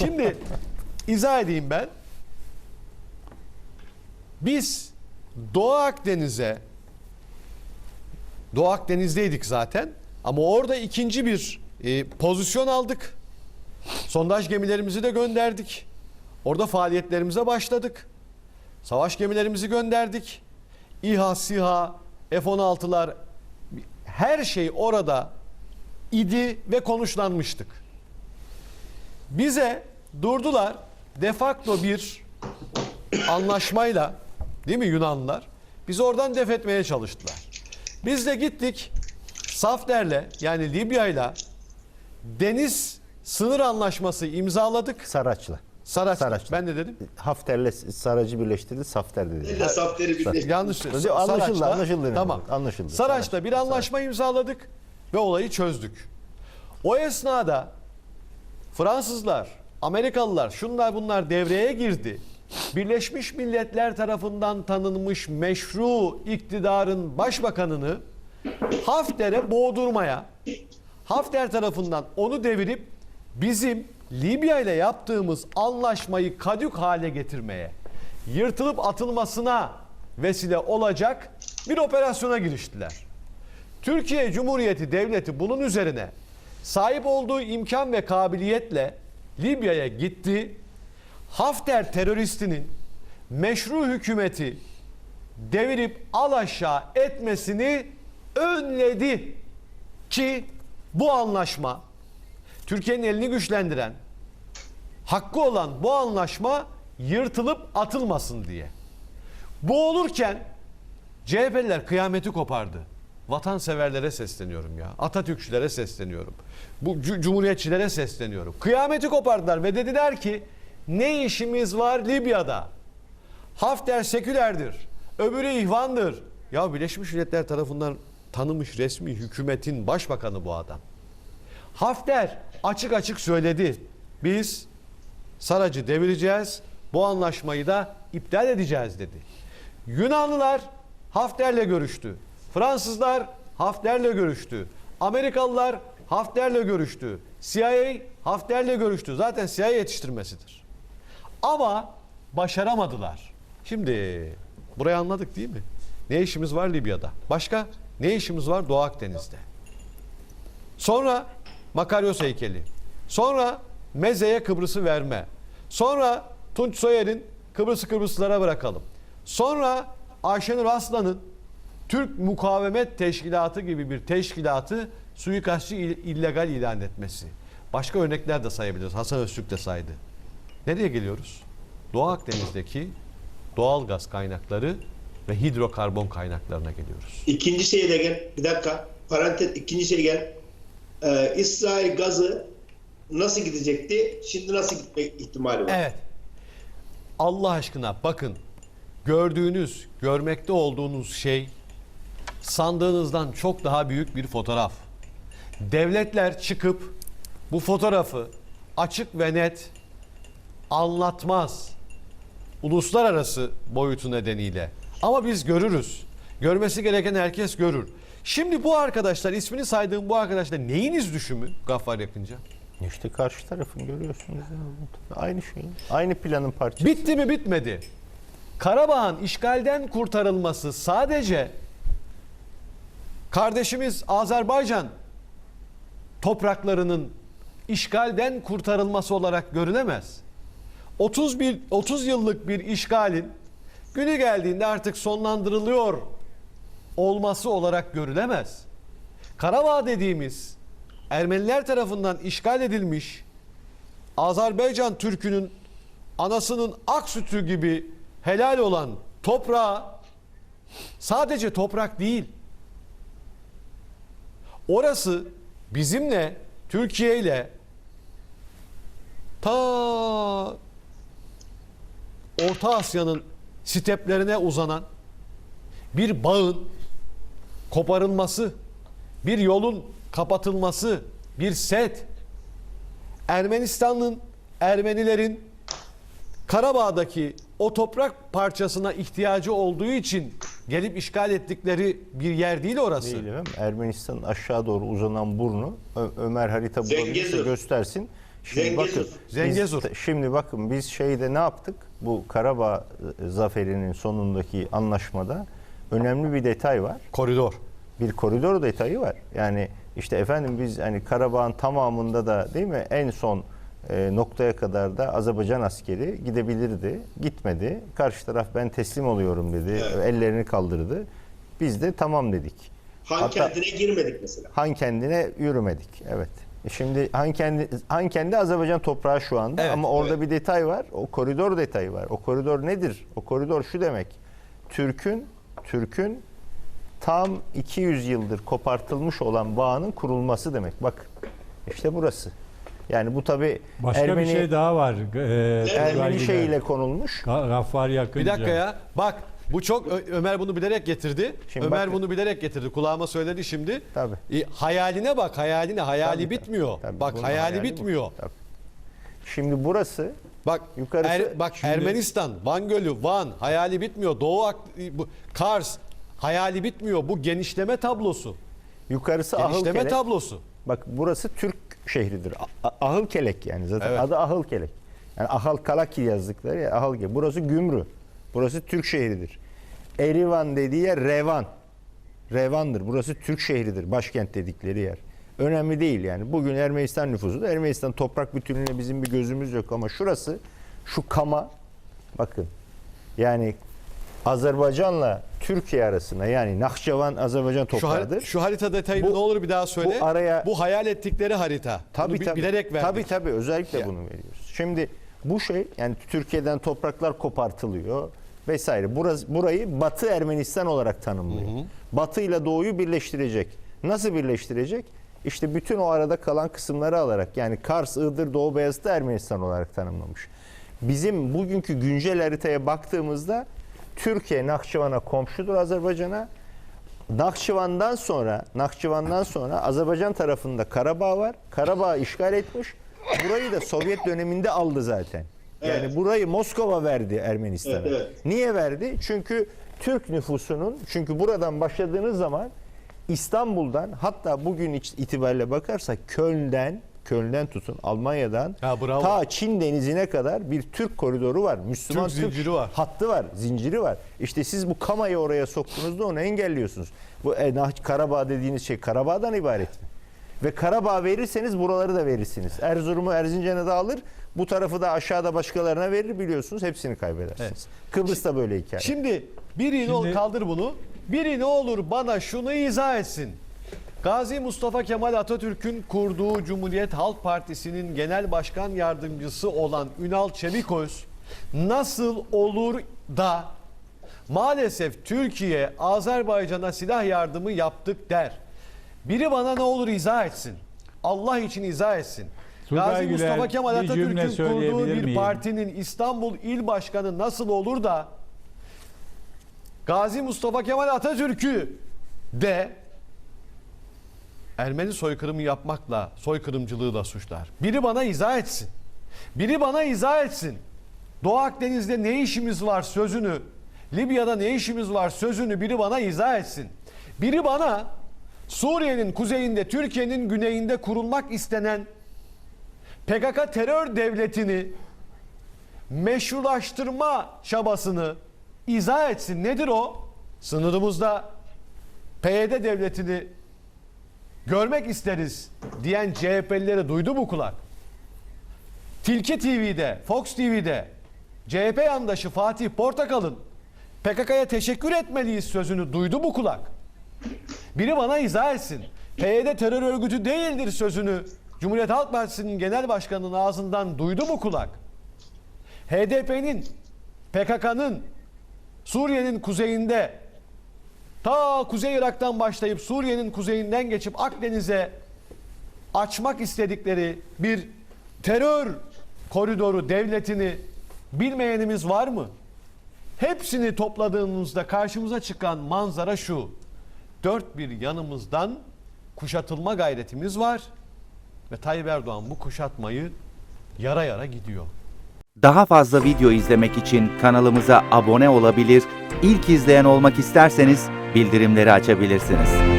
Şimdi izah edeyim ben. Biz Doğu Akdeniz'e Doğu Akdeniz'deydik zaten ama orada ikinci bir e, pozisyon aldık. Sondaj gemilerimizi de gönderdik. Orada faaliyetlerimize başladık. Savaş gemilerimizi gönderdik. İHA, SİHA, F-16'lar her şey orada idi ve konuşlanmıştık. Bize durdular de facto bir anlaşmayla değil mi Yunanlılar? Bizi oradan def etmeye çalıştılar. Biz de gittik Safter'le yani Libya'yla deniz sınır anlaşması imzaladık. Saraç'la. Saraç. Saraç'la. Ben de dedim. Hafter'le Sarac'ı birleştirdi. Safter dedi. Elle Safter'i birleştirdi. Yanlış. Anlaşıldı, anlaşıldı, anlaşıldı. Tamam. Anlaşıldı. Saraç'ta bir anlaşma imzaladık ve olayı çözdük. O esnada Fransızlar, Amerikalılar, şunlar bunlar devreye girdi. Birleşmiş Milletler tarafından tanınmış meşru iktidarın başbakanını Hafter'e boğdurmaya, Hafter tarafından onu devirip bizim Libya ile yaptığımız anlaşmayı kadük hale getirmeye, yırtılıp atılmasına vesile olacak bir operasyona giriştiler. Türkiye Cumhuriyeti Devleti bunun üzerine sahip olduğu imkan ve kabiliyetle Libya'ya gitti. Hafter teröristinin meşru hükümeti devirip alaşağı etmesini önledi ki bu anlaşma Türkiye'nin elini güçlendiren hakkı olan bu anlaşma yırtılıp atılmasın diye. Bu olurken CHP'liler kıyameti kopardı. Vatanseverlere sesleniyorum ya. Atatürkçülere sesleniyorum. Bu cu- cumhuriyetçilere sesleniyorum. Kıyameti kopardılar ve dediler ki ne işimiz var Libya'da? Hafter sekülerdir. Öbürü ihvandır. Ya Birleşmiş Milletler tarafından tanınmış resmi hükümetin başbakanı bu adam. Hafter açık açık söyledi. Biz Sarac'ı devireceğiz. Bu anlaşmayı da iptal edeceğiz dedi. Yunanlılar Hafter'le görüştü. Fransızlar Hafter'le görüştü. Amerikalılar Hafter'le görüştü. CIA Hafter'le görüştü. Zaten CIA yetiştirmesidir. Ama başaramadılar. Şimdi burayı anladık değil mi? Ne işimiz var Libya'da? Başka ne işimiz var Doğu Akdeniz'de? Sonra Makaryos heykeli. Sonra Meze'ye Kıbrıs'ı verme. Sonra Tunç Soyer'in Kıbrıs'ı Kıbrıslılara bırakalım. Sonra Ayşenur Aslan'ın Türk Mukavemet Teşkilatı gibi bir teşkilatı suikastçı il- illegal ilan etmesi. Başka örnekler de sayabiliriz. Hasan Öztürk de saydı. Nereye geliyoruz? Doğu Akdeniz'deki doğal gaz kaynakları ve hidrokarbon kaynaklarına geliyoruz. İkinci şeye de gel. Bir dakika. Parantez ikinci şey gel. Ee, İsrail gazı nasıl gidecekti? Şimdi nasıl gitme ihtimali var? Evet. Allah aşkına bakın gördüğünüz, görmekte olduğunuz şey sandığınızdan çok daha büyük bir fotoğraf. Devletler çıkıp bu fotoğrafı açık ve net anlatmaz. Uluslararası boyutu nedeniyle. Ama biz görürüz. Görmesi gereken herkes görür. Şimdi bu arkadaşlar, ismini saydığım bu arkadaşlar neyiniz düşümü Gaffar Yakınca? İşte karşı tarafın görüyorsunuz. ya. Aynı şey. Aynı planın parçası. Bitti mi bitmedi. Karabağ'ın işgalden kurtarılması sadece kardeşimiz Azerbaycan topraklarının işgalden kurtarılması olarak görülemez. 31 30 yıllık bir işgalin günü geldiğinde artık sonlandırılıyor olması olarak görülemez. Karabağ dediğimiz Ermeniler tarafından işgal edilmiş Azerbaycan Türk'ünün anasının ak sütü gibi helal olan toprağı sadece toprak değil. Orası bizimle Türkiye ile ta Orta Asya'nın steplerine uzanan bir bağın koparılması, bir yolun kapatılması, bir set, Ermenistan'ın, Ermenilerin Karabağ'daki o toprak parçasına ihtiyacı olduğu için gelip işgal ettikleri bir yer değil orası. Değil efendim. Ermenistan'ın aşağı doğru uzanan burnu Ö- Ömer harita bulabilirse göstersin. Şimdi Zengezur. bakın, Zengezur. Biz, şimdi bakın biz şeyde ne yaptık? Bu Karabağ e, zaferinin sonundaki anlaşmada önemli bir detay var. Koridor. Bir koridor detayı var. Yani işte efendim biz hani Karabağ'ın tamamında da değil mi en son e, noktaya kadar da Azerbaycan askeri gidebilirdi. Gitmedi. Karşı taraf ben teslim oluyorum dedi. Ellerini kaldırdı. Biz de tamam dedik. Han Hatta- kentine girmedik mesela. Han kendine yürümedik. Evet. E Şimdi Han kendi Han kendi Azerbaycan toprağı şu anda Evet, ama orada evet. bir detay var. O koridor detayı var. O koridor nedir? O koridor şu demek. Türk'ün Türk'ün tam 200 yıldır kopartılmış olan bağının kurulması demek. Bak işte burası. Yani bu tabi Başka Ermeni, bir şey daha var. Ee, Ermeni şeyiyle konulmuş. Ga- Gaffar yakınca. Bir dakika ya. Bak bu çok Ö- Ömer bunu bilerek getirdi. Şimdi Ömer bakın. bunu bilerek getirdi. Kulağıma söyledi şimdi. Tabii. E, hayaline bak hayaline. Hayali Tabii, bitmiyor. tabii. Bak Bunun hayali, bu. bitmiyor. Tabii. Şimdi burası Bak Yukarısı- Er- bak Şimdi- Ermenistan, Van Gölü, Van hayali bitmiyor. Doğu Ak- bu Kars hayali bitmiyor. Bu genişleme tablosu. yukarısı Genişleme Ahılkelek. tablosu. Bak burası Türk şehridir. Ahıl Kelek yani zaten Evet. adı Ahıl Kelek. Yani Ahal Kalaki yazdıkları ya Ahıl Kelek. Burası Gümrü. Burası Türk şehridir. Erivan dediği yer Revan. Revan'dır. Burası Türk şehridir. Başkent dedikleri yer. Önemli değil yani. Bugün Ermenistan nüfusu da Ermenistan toprak bütünlüğüne bizim bir gözümüz yok ama şurası şu Kama bakın yani Azerbaycan'la Türkiye arasında yani Nahçıvan Azerbaycan Şu, toprağıdır. şu harita detayını Bu- ne olur bir daha söyle. bu araya- bu hayal ettikleri harita. Tabii Bunu bi- tabii. bilerek verdik. Tabii tabii özellikle Ya. bunu veriyoruz. Şimdi bu şey yani Türkiye'den topraklar kopartılıyor vesaire. Burası burayı Batı Ermenistan olarak tanımlıyor. Batı ile Doğu'yu birleştirecek. Nasıl birleştirecek? İşte bütün o arada kalan kısımları alarak yani Kars, Iğdır, Doğu Beyazıt'ı Ermenistan olarak tanımlamış. Bizim bugünkü güncel haritaya baktığımızda Türkiye Nakçıvan'a komşudur Azerbaycan'a. Nakçıvan'dan sonra Nakçıvan'dan sonra Azerbaycan tarafında Karabağ var. Karabağ işgal etmiş. Burayı da Sovyet döneminde aldı zaten. Yani Evet. burayı Moskova verdi Ermenistan'a. Evet, evet. Niye verdi? Çünkü Türk nüfusunun çünkü buradan başladığınız zaman İstanbul'dan hatta bugün itibariyle bakarsak Köln'den Köln'den tutun Almanya'dan Ha, bravo. ta Çin denizine kadar bir Türk koridoru var. Müslüman Türk zinciri var. hattı var, zinciri var. İşte siz bu Kama'yı oraya soktuğunuzda onu engelliyorsunuz. Bu e, Karabağ dediğiniz şey Karabağ'dan ibaret mi? Ve Karabağ verirseniz buraları da verirsiniz. Erzurum'u Erzincan'ı da alır. Bu tarafı da aşağıda başkalarına verir biliyorsunuz. Hepsini kaybedersiniz. Kıbrıs'ta böyle hikaye. Şimdi biri ne olur Şimdi- kaldır bunu. Biri ne olur bana şunu izah etsin. Gazi Mustafa Kemal Atatürk'ün kurduğu Cumhuriyet Halk Partisi'nin genel başkan yardımcısı olan Ünal Çeviköz nasıl olur da maalesef Türkiye Azerbaycan'a silah yardımı yaptık der. Biri bana ne olur izah etsin. Allah için izah etsin. Turgay Gazi Güler, Mustafa Kemal bir cümle Atatürk'ün kurduğu söyleyebilir bir miyim? partinin İstanbul İl Başkanı nasıl olur da Gazi Mustafa Kemal Atatürk'ü de Ermeni soykırımı yapmakla, soykırımcılığıyla suçlar. Biri bana izah etsin. Biri bana izah etsin. Doğu Akdeniz'de ne işimiz var sözünü, Libya'da ne işimiz var sözünü biri bana izah etsin. Biri bana Suriye'nin kuzeyinde, Türkiye'nin güneyinde kurulmak istenen PKK terör devletini meşrulaştırma çabasını izah etsin. Nedir o? Sınırımızda PYD devletini görmek isteriz diyen CHP'lileri duydu bu kulak. Tilki TV'de, Fox TV'de CHP yandaşı Fatih Portakal'ın PKK'ya teşekkür etmeliyiz sözünü duydu bu kulak. Biri bana izah etsin. PYD terör örgütü değildir sözünü Cumhuriyet Halk Partisi'nin genel başkanının ağzından duydu bu kulak. HDP'nin, PKK'nın Suriye'nin kuzeyinde ta Kuzey Irak'tan başlayıp Suriye'nin kuzeyinden geçip Akdeniz'e açmak istedikleri bir terör koridoru devletini bilmeyenimiz var mı? Hepsini topladığımızda karşımıza çıkan manzara şu. Dört bir yanımızdan kuşatılma gayretimiz var ve Tayyip Erdoğan bu kuşatmayı yara yara gidiyor. Daha fazla video izlemek için kanalımıza abone olabilir, ilk izleyen olmak isterseniz bildirimleri açabilirsiniz.